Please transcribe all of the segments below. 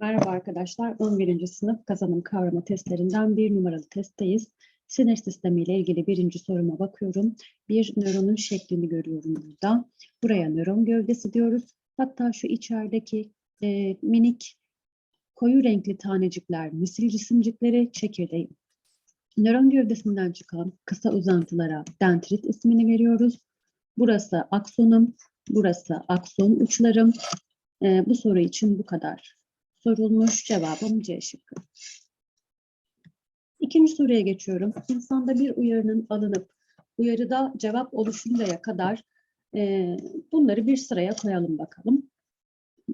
Merhaba arkadaşlar. 11. sınıf kazanım kavrama testlerinden bir numaralı testteyiz. Sinir sistemi ile ilgili birinci soruma bakıyorum. Bir nöronun şeklini görüyorum burada. Buraya nöron gövdesi diyoruz. Hatta şu içerideki e, minik koyu renkli tanecikler, misil cisimcikleri çekirdeği. Nöron gövdesinden çıkan kısa uzantılara dendrit ismini veriyoruz. Burası aksonum, burası akson uçlarım. E, bu soru için bu kadar sorulmuş. Cevabım C şıkkı. İkinci soruya geçiyorum. İnsanda bir uyarının alınıp uyarıda cevap oluşuncaya kadar e, bunları bir sıraya koyalım bakalım.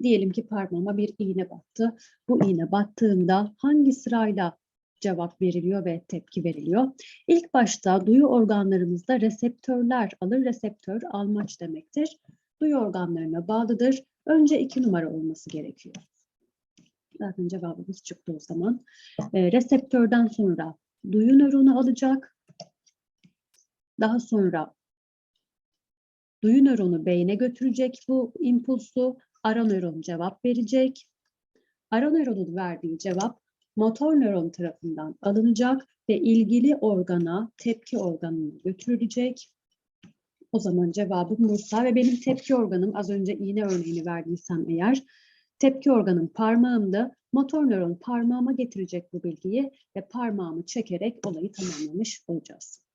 Diyelim ki parmağıma bir iğne battı. Bu iğne battığında hangi sırayla cevap veriliyor ve tepki veriliyor? İlk başta duyu organlarımızda reseptörler alır. Reseptör almaç demektir. Duyu organlarına bağlıdır. Önce iki numara olması gerekiyor. Zaten cevabımız çıktı o zaman. E, reseptörden sonra duyu nöronu alacak. Daha sonra duyu nöronu beyne götürecek bu impulsu. Ara nöron cevap verecek. Ara nöronun verdiği cevap motor nöron tarafından alınacak ve ilgili organa, tepki organına götürülecek. O zaman cevabım Bursa ve benim tepki organım az önce iğne örneğini verdiysem eğer Tepki organım parmağımda. Motor nöron parmağıma getirecek bu bilgiyi ve parmağımı çekerek olayı tamamlamış olacağız.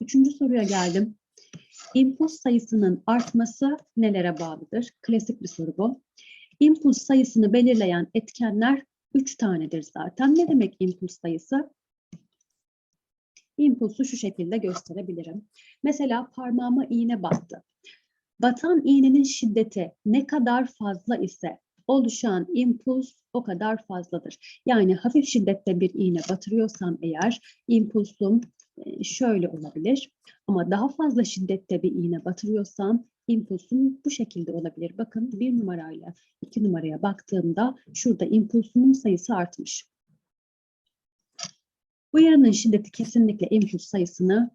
Üçüncü soruya geldim. İmpuls sayısının artması nelere bağlıdır? Klasik bir soru bu. İmpuls sayısını belirleyen etkenler üç tanedir zaten. Ne demek impuls sayısı? İmpulsu şu şekilde gösterebilirim. Mesela parmağıma iğne battı. Batan iğnenin şiddeti ne kadar fazla ise oluşan impuls o kadar fazladır. Yani hafif şiddette bir iğne batırıyorsam eğer impulsum e, şöyle olabilir. Ama daha fazla şiddette bir iğne batırıyorsam impulsum bu şekilde olabilir. Bakın bir numarayla iki numaraya baktığımda şurada impulsumun sayısı artmış. Uyarının şiddeti kesinlikle impuls sayısını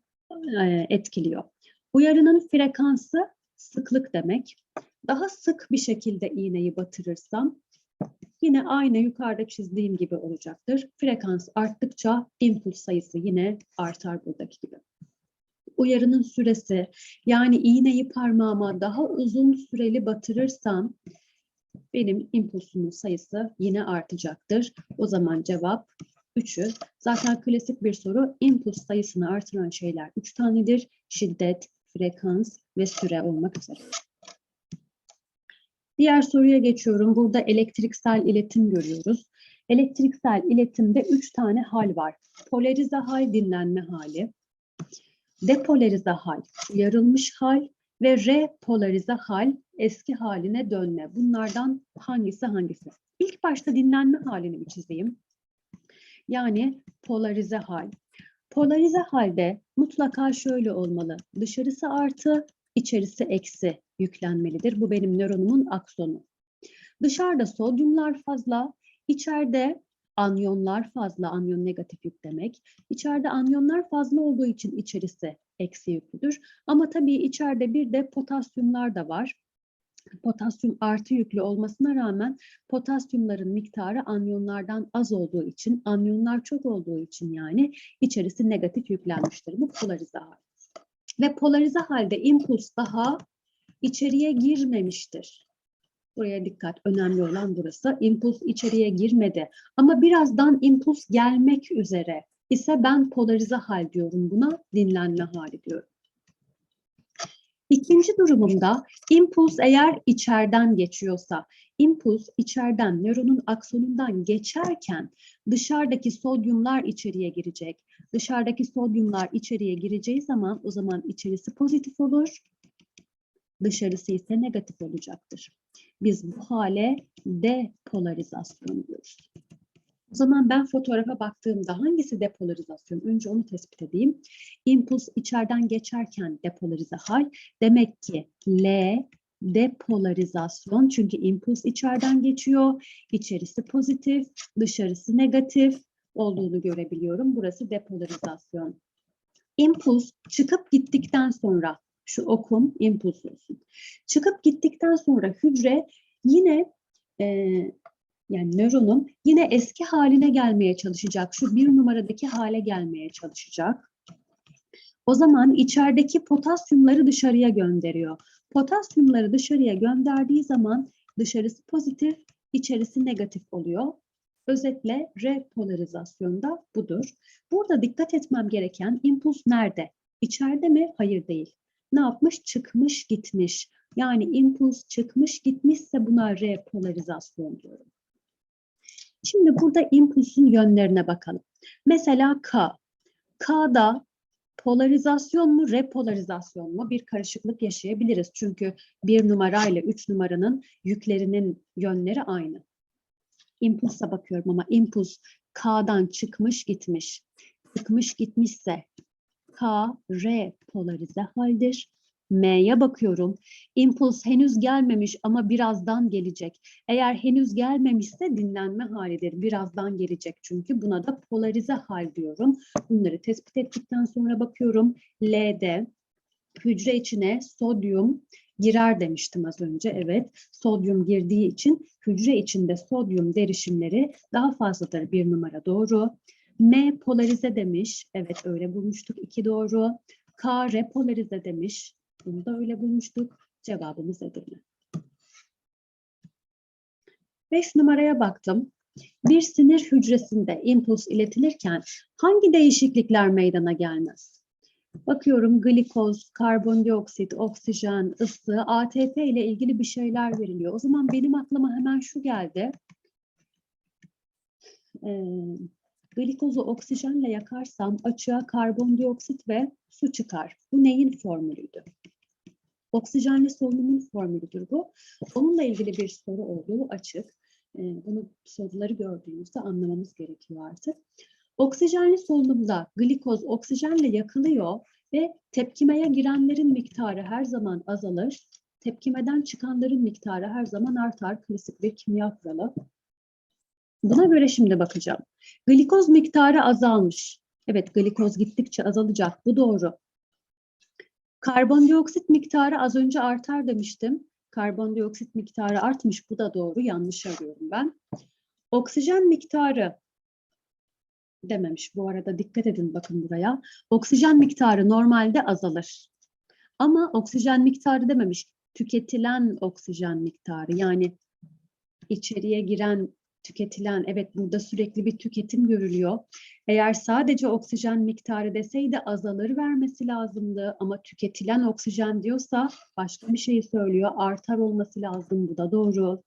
e, etkiliyor. Uyarının frekansı sıklık demek. Daha sık bir şekilde iğneyi batırırsam yine aynı yukarıda çizdiğim gibi olacaktır. Frekans arttıkça impuls sayısı yine artar buradaki gibi. Uyarının süresi yani iğneyi parmağıma daha uzun süreli batırırsam benim impulsumun sayısı yine artacaktır. O zaman cevap 3'ü. Zaten klasik bir soru. Impuls sayısını artıran şeyler 3 tanedir. Şiddet, frekans ve süre olmak üzere. Diğer soruya geçiyorum. Burada elektriksel iletim görüyoruz. Elektriksel iletimde üç tane hal var. Polarize hal, dinlenme hali. Depolarize hal, uyarılmış hal ve repolarize hal, eski haline dönme. Bunlardan hangisi hangisi? İlk başta dinlenme halini bir çizeyim. Yani polarize hal. Polarize halde mutlaka şöyle olmalı. Dışarısı artı, içerisi eksi yüklenmelidir. Bu benim nöronumun aksonu. Dışarıda sodyumlar fazla, içeride anyonlar fazla, anyon negatif yük demek. İçeride anyonlar fazla olduğu için içerisi eksi yüklüdür. Ama tabii içeride bir de potasyumlar da var potasyum artı yüklü olmasına rağmen potasyumların miktarı anyonlardan az olduğu için, anyonlar çok olduğu için yani içerisi negatif yüklenmiştir. Bu polarize hal. Ve polarize halde impuls daha içeriye girmemiştir. Buraya dikkat, önemli olan burası. Impuls içeriye girmedi. Ama birazdan impuls gelmek üzere ise ben polarize hal diyorum buna, dinlenme hali diyorum. İkinci durumumda impuls eğer içeriden geçiyorsa, impuls içeriden nöronun aksonundan geçerken dışarıdaki sodyumlar içeriye girecek. Dışarıdaki sodyumlar içeriye gireceği zaman o zaman içerisi pozitif olur, dışarısı ise negatif olacaktır. Biz bu hale depolarizasyon diyoruz. O zaman ben fotoğrafa baktığımda hangisi depolarizasyon? Önce onu tespit edeyim. Impuls içeriden geçerken depolarize hal. Demek ki L depolarizasyon. Çünkü impuls içeriden geçiyor. İçerisi pozitif, dışarısı negatif olduğunu görebiliyorum. Burası depolarizasyon. Impuls çıkıp gittikten sonra şu okum impuls olsun. Çıkıp gittikten sonra hücre yine e, Yani nöronum yine eski haline gelmeye çalışacak. Şu bir numaradaki hale gelmeye çalışacak. O zaman içerideki potasyumları dışarıya gönderiyor. Potasyumları dışarıya gönderdiği zaman dışarısı pozitif, içerisi negatif oluyor. Özetle repolarizasyonda budur. Burada dikkat etmem gereken impuls nerede? İçeride mi? Hayır değil. Ne yapmış? Çıkmış gitmiş. Yani impuls çıkmış gitmişse buna repolarizasyon diyorum. Şimdi burada impulsun yönlerine bakalım. Mesela K. K'da polarizasyon mu, repolarizasyon mu bir karışıklık yaşayabiliriz. Çünkü bir numara ile üç numaranın yüklerinin yönleri aynı. İmpulsa bakıyorum ama impuls K'dan çıkmış gitmiş. Çıkmış gitmişse K repolarize haldir. M'ye bakıyorum. İmpuls henüz gelmemiş ama birazdan gelecek. Eğer henüz gelmemişse dinlenme halidir. Birazdan gelecek çünkü buna da polarize hal diyorum. Bunları tespit ettikten sonra bakıyorum. L'de hücre içine sodyum girer demiştim az önce. Evet, sodyum girdiği için hücre içinde sodyum derişimleri daha fazladır. Bir numara doğru. M polarize demiş. Evet öyle bulmuştuk. İki doğru. K repolarize demiş. Bunu da öyle bulmuştuk. Cevabımız Edirne. Beş numaraya baktım. Bir sinir hücresinde impuls iletilirken hangi değişiklikler meydana gelmez? Bakıyorum glikoz, karbondioksit, oksijen, ısı, ATP ile ilgili bir şeyler veriliyor. O zaman benim aklıma hemen şu geldi. Ee, glikozu oksijenle yakarsam açığa karbondioksit ve su çıkar. Bu neyin formülüydü? Oksijenli solunumun formülüdür bu. Onunla ilgili bir soru olduğu açık. Ee, bunu soruları gördüğümüzde anlamamız gerekiyor artık. Oksijenli solunumda glikoz oksijenle yakılıyor ve tepkimeye girenlerin miktarı her zaman azalır. Tepkimeden çıkanların miktarı her zaman artar. Klasik bir kimya kuralı. Buna göre şimdi bakacağım. Glikoz miktarı azalmış. Evet glikoz gittikçe azalacak. Bu doğru. Karbondioksit miktarı az önce artar demiştim. Karbondioksit miktarı artmış. Bu da doğru. Yanlış arıyorum ben. Oksijen miktarı dememiş. Bu arada dikkat edin bakın buraya. Oksijen miktarı normalde azalır. Ama oksijen miktarı dememiş. Tüketilen oksijen miktarı yani içeriye giren tüketilen evet burada sürekli bir tüketim görülüyor. Eğer sadece oksijen miktarı deseydi azalır vermesi lazımdı ama tüketilen oksijen diyorsa başka bir şey söylüyor. Artar olması lazım bu da doğru.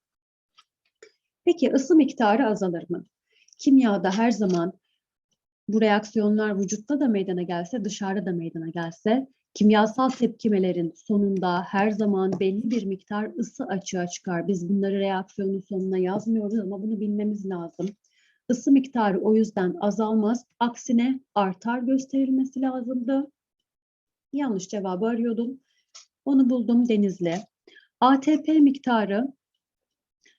Peki ısı miktarı azalır mı? Kimyada her zaman bu reaksiyonlar vücutta da meydana gelse, dışarıda da meydana gelse, kimyasal tepkimelerin sonunda her zaman belli bir miktar ısı açığa çıkar. Biz bunları reaksiyonun sonuna yazmıyoruz ama bunu bilmemiz lazım. Isı miktarı o yüzden azalmaz. Aksine artar gösterilmesi lazımdı. Yanlış cevabı arıyordum. Onu buldum Denizli. ATP miktarı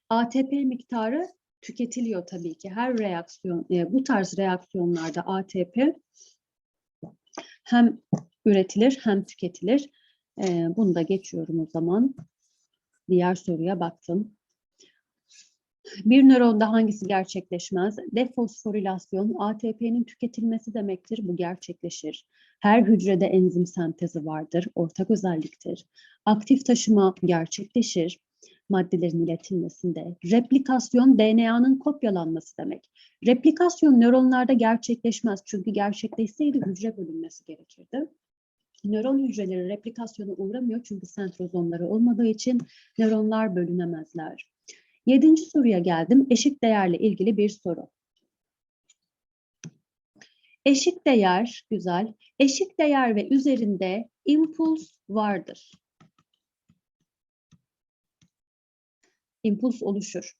ATP miktarı tüketiliyor tabii ki. Her reaksiyon, e, bu tarz reaksiyonlarda ATP hem üretilir hem tüketilir. E, bunu da geçiyorum o zaman. Diğer soruya baktım. Bir nöronda hangisi gerçekleşmez? Defosforilasyon ATP'nin tüketilmesi demektir. Bu gerçekleşir. Her hücrede enzim sentezi vardır. Ortak özelliktir. Aktif taşıma gerçekleşir maddelerin iletilmesinde. Replikasyon DNA'nın kopyalanması demek. Replikasyon nöronlarda gerçekleşmez çünkü gerçekleşseydi hücre bölünmesi gerekirdi. Nöron hücreleri replikasyona uğramıyor çünkü sentrozomları olmadığı için nöronlar bölünemezler. Yedinci soruya geldim. Eşik değerle ilgili bir soru. Eşik değer, güzel. Eşik değer ve üzerinde impuls vardır. impuls oluşur.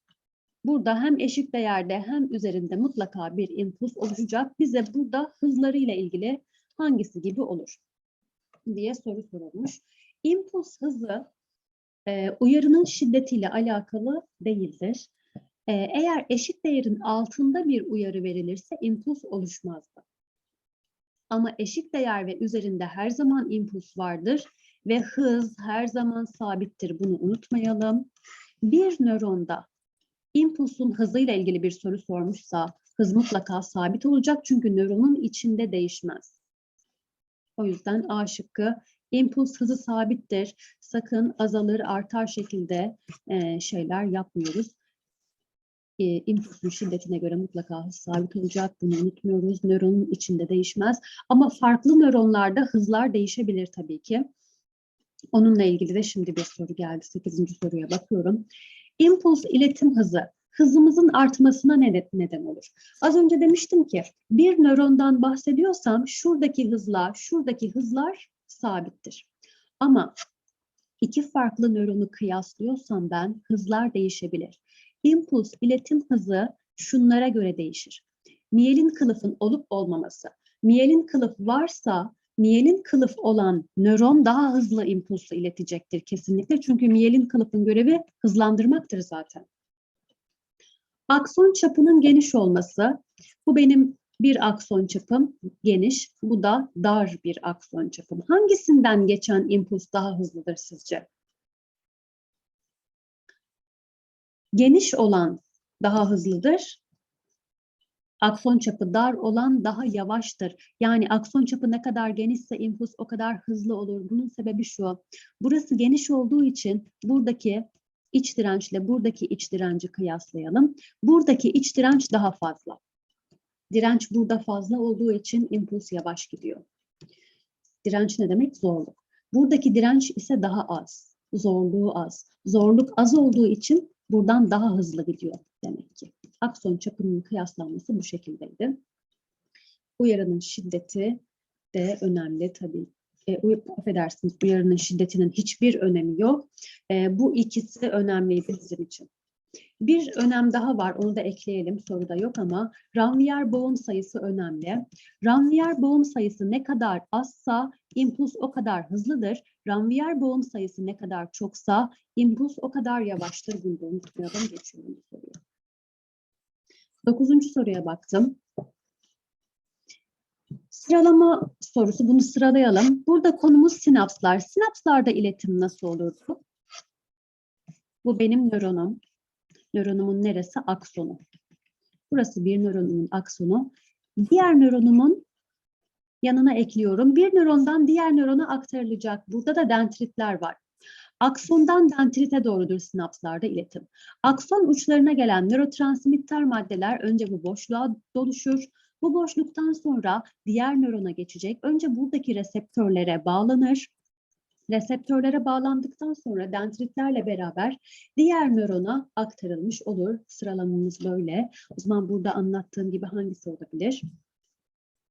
Burada hem eşik değerde hem üzerinde mutlaka bir impuls oluşacak. Bize burada hızlarıyla ilgili hangisi gibi olur diye soru sorulmuş. İmpuls hızı e, uyarının şiddetiyle alakalı değildir. E, eğer eşik değerin altında bir uyarı verilirse impuls oluşmazdı. Ama eşik değer ve üzerinde her zaman impuls vardır ve hız her zaman sabittir. Bunu unutmayalım bir nöronda impulsun hızıyla ilgili bir soru sormuşsa hız mutlaka sabit olacak çünkü nöronun içinde değişmez. O yüzden A şıkkı impuls hızı sabittir. Sakın azalır artar şekilde e, şeyler yapmıyoruz. E, impulsun şiddetine göre mutlaka sabit olacak. Bunu unutmuyoruz. Nöronun içinde değişmez. Ama farklı nöronlarda hızlar değişebilir tabii ki. Onunla ilgili de şimdi bir soru geldi. 8. soruya bakıyorum. İmpuls iletim hızı hızımızın artmasına ne- neden olur? Az önce demiştim ki bir nörondan bahsediyorsam şuradaki hızla şuradaki hızlar sabittir. Ama iki farklı nöronu kıyaslıyorsam ben hızlar değişebilir. İmpuls iletim hızı şunlara göre değişir. Miyelin kılıfın olup olmaması. Miyelin kılıf varsa miyelin kılıf olan nöron daha hızlı impulsu iletecektir kesinlikle. Çünkü miyelin kılıfın görevi hızlandırmaktır zaten. Akson çapının geniş olması. Bu benim bir akson çapım geniş. Bu da dar bir akson çapım. Hangisinden geçen impuls daha hızlıdır sizce? Geniş olan daha hızlıdır. Akson çapı dar olan daha yavaştır. Yani akson çapı ne kadar genişse impuls o kadar hızlı olur. Bunun sebebi şu. Burası geniş olduğu için buradaki iç dirençle buradaki iç direnci kıyaslayalım. Buradaki iç direnç daha fazla. Direnç burada fazla olduğu için impuls yavaş gidiyor. Direnç ne demek? Zorluk. Buradaki direnç ise daha az. Zorluğu az. Zorluk az olduğu için buradan daha hızlı gidiyor demek ki. Akson çapının kıyaslanması bu şekildeydi. Uyarının şiddeti de önemli tabii. E, uy- affedersiniz uyarının şiddetinin hiçbir önemi yok. E, bu ikisi önemliydi bizim için. Bir önem daha var, onu da ekleyelim, soruda yok ama Ranvier boğum sayısı önemli. Ranvier boğum sayısı ne kadar azsa impuls o kadar hızlıdır. Ranvier boğum sayısı ne kadar çoksa impuls o kadar yavaştır. Bunu da unutmayalım, geçiyorum bu soruya. Dokuzuncu soruya baktım. Sıralama sorusu, bunu sıralayalım. Burada konumuz sinapslar. Sinapslarda iletim nasıl olurdu? Bu benim nöronum. Nöronumun neresi? Aksonu. Burası bir nöronumun aksonu. Diğer nöronumun yanına ekliyorum. Bir nörondan diğer nörona aktarılacak. Burada da dendritler var. Aksondan dendrite doğrudur sinapslarda iletim. Akson uçlarına gelen nörotransmitter maddeler önce bu boşluğa doluşur. Bu boşluktan sonra diğer nörona geçecek. Önce buradaki reseptörlere bağlanır. Reseptörlere bağlandıktan sonra dendritlerle beraber diğer nörona aktarılmış olur. Sıralamamız böyle. O zaman burada anlattığım gibi hangisi olabilir?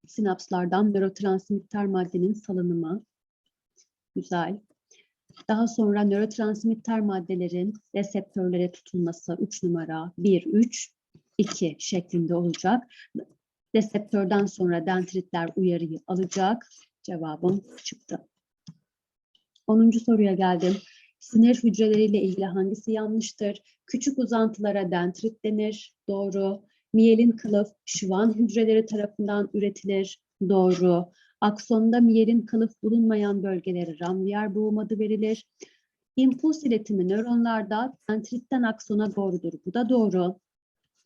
Sinapslardan nörotransmitter maddenin salınımı. Güzel. Daha sonra nörotransmitter maddelerin reseptörlere tutulması 3 numara 1, 3, 2 şeklinde olacak. Reseptörden sonra dendritler uyarıyı alacak. Cevabım çıktı. 10. soruya geldim. Sinir hücreleriyle ilgili hangisi yanlıştır? Küçük uzantılara dendrit denir. Doğru. Miyelin kılıf şıvan hücreleri tarafından üretilir. Doğru. Aksonda miyelin kılıf bulunmayan bölgelere ranvier boğum adı verilir. İmpuls iletimi nöronlarda dendritten aksona doğrudur. Bu da doğru.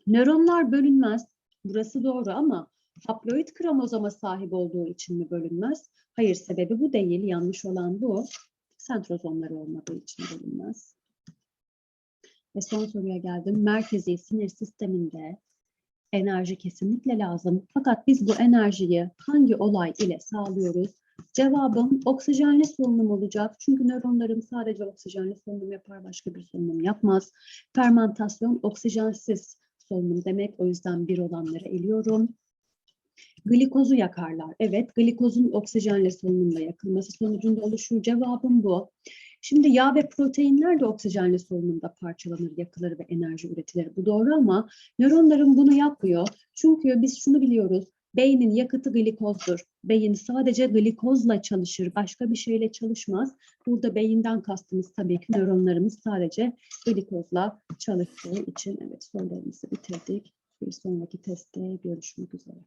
Nöronlar bölünmez. Burası doğru ama haploid kromozoma sahip olduğu için mi bölünmez? Hayır, sebebi bu değil. Yanlış olan bu. Sentrozomları olmadığı için bölünmez. Ve son soruya geldim. Merkezi sinir sisteminde enerji kesinlikle lazım. Fakat biz bu enerjiyi hangi olay ile sağlıyoruz? Cevabım oksijenli solunum olacak. Çünkü nöronlarım sadece oksijenli solunum yapar, başka bir solunum yapmaz. Fermentasyon oksijensiz solunum demek. O yüzden bir olanları eliyorum. Glikozu yakarlar. Evet, glikozun oksijenle solunumla yakılması sonucunda oluşur. Cevabım bu. Şimdi yağ ve proteinler de oksijenle solunumda parçalanır, yakılır ve enerji üretilir. Bu doğru ama nöronların bunu yapmıyor. Çünkü biz şunu biliyoruz. Beynin yakıtı glikozdur. Beyin sadece glikozla çalışır, başka bir şeyle çalışmaz. Burada beyinden kastımız tabii ki nöronlarımız sadece glikozla çalıştığı için evet sorularımızı bitirdik. Bir sonraki testte görüşmek üzere.